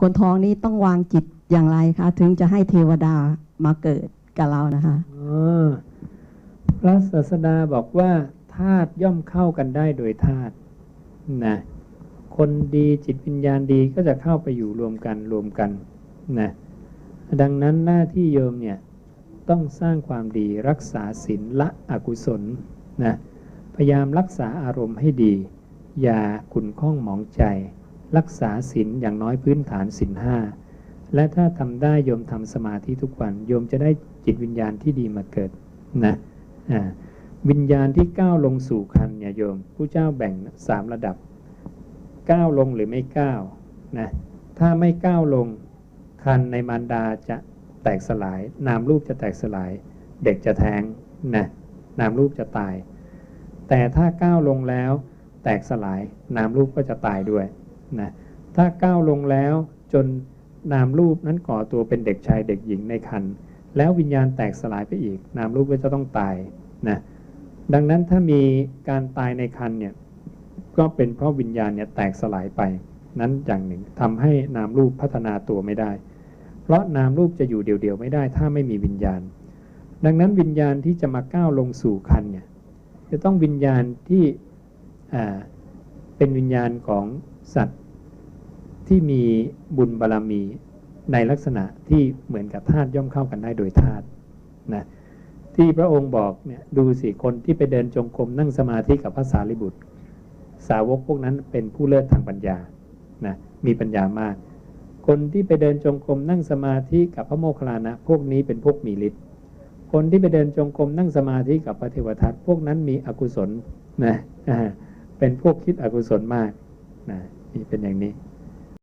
คนท้องนี้ต้องวางจิตอย่างไรคะ ถึงจะให้เทวดามาเกิดกับเรานะคะพระศาสดาบอกว่าธาตุย่อมเข้ากันได้โดยธาตุนะคนดีจิตวิญญาณดีก็จะเข้าไปอยู่รวมกันรวมกันนะดังนั้นหน้าที่โยมเนี่ยต้องสร้างความดีรักษาศีลละอกุศลนะพยายามรักษาอารมณ์ให้ดี อย่าขุนข้องหมองใจ รักษาศีลอย่างน้อยพื้นฐานศีลห้าและถ้าทำได้โยมทำสมาธิทุกวันโยมจะได้จิตวิญญาณที่ดีมาเกิดนะวิญญาณที่ก้าวลงสู่คันเนี่ยโยมผู้เจ้าแบ่งสามระดับก้าวลงหรือไม่ก้าวนะถ้าไม่ก้าวลงคันในมารดาจะแตกสลาย นามรูปจะแตกสลาย เด็กจะแท้งนะนามรูปจะตาย แต่ถ้าก้าวลงแล้ว แตกสลาย นามรูปก็จะตายด้วย นะถ้าก้าวลงแล้วจนนามรูปนั้นก่อตัวเป็นเด็กชายเด็กหญิงในคันแล้ววิญญาณแตกสลายไปอีก นามรูปก็จะต้องตายนะดังนั้นถ้ามีการตายในคันเนี่ยก็เป็นเพราะวิญญาณเนี่ยแตกสลายไปนั้นอย่างหนึ่งทำให้นามรูปพัฒนาตัวไม่ได้ เพราะนามรูปจะอยู่เดี่ยวๆไม่ได้ ถ้าไม่มีวิญญาณ ดังนั้นวิญญาณที่จะมาก้าวลงสู่คันเนี่ยจะต้องวิญญาณที่อ่า เป็นวิญญาณของสัตว์ที่มีบุญบารรมีในลักษณะที่เหมือนกับธาตุย่อมเข้ากันได้โดยธาตุนะที่พระองค์บอกเนี่ยดูสิคนที่ไปเดินจงกรมนั่งสมาธิกับพระสารีบุตร สาวกพวกนั้นเป็นผู้เลิศทางปัญญานะมีปัญญามาก คนที่ไปเดินจงกรมนั่งสมาธิกับพระโมคคัลลานะ พวกนี้เป็นพวกมีฤทธิ์คนที่ไปเดินจงกรมนั่งสมาธิกับพระเทวทัตพวกนั้นมีอกุศลนะ เป็นพวกคิดอกุศลมากนะนี่เป็นอย่างนี้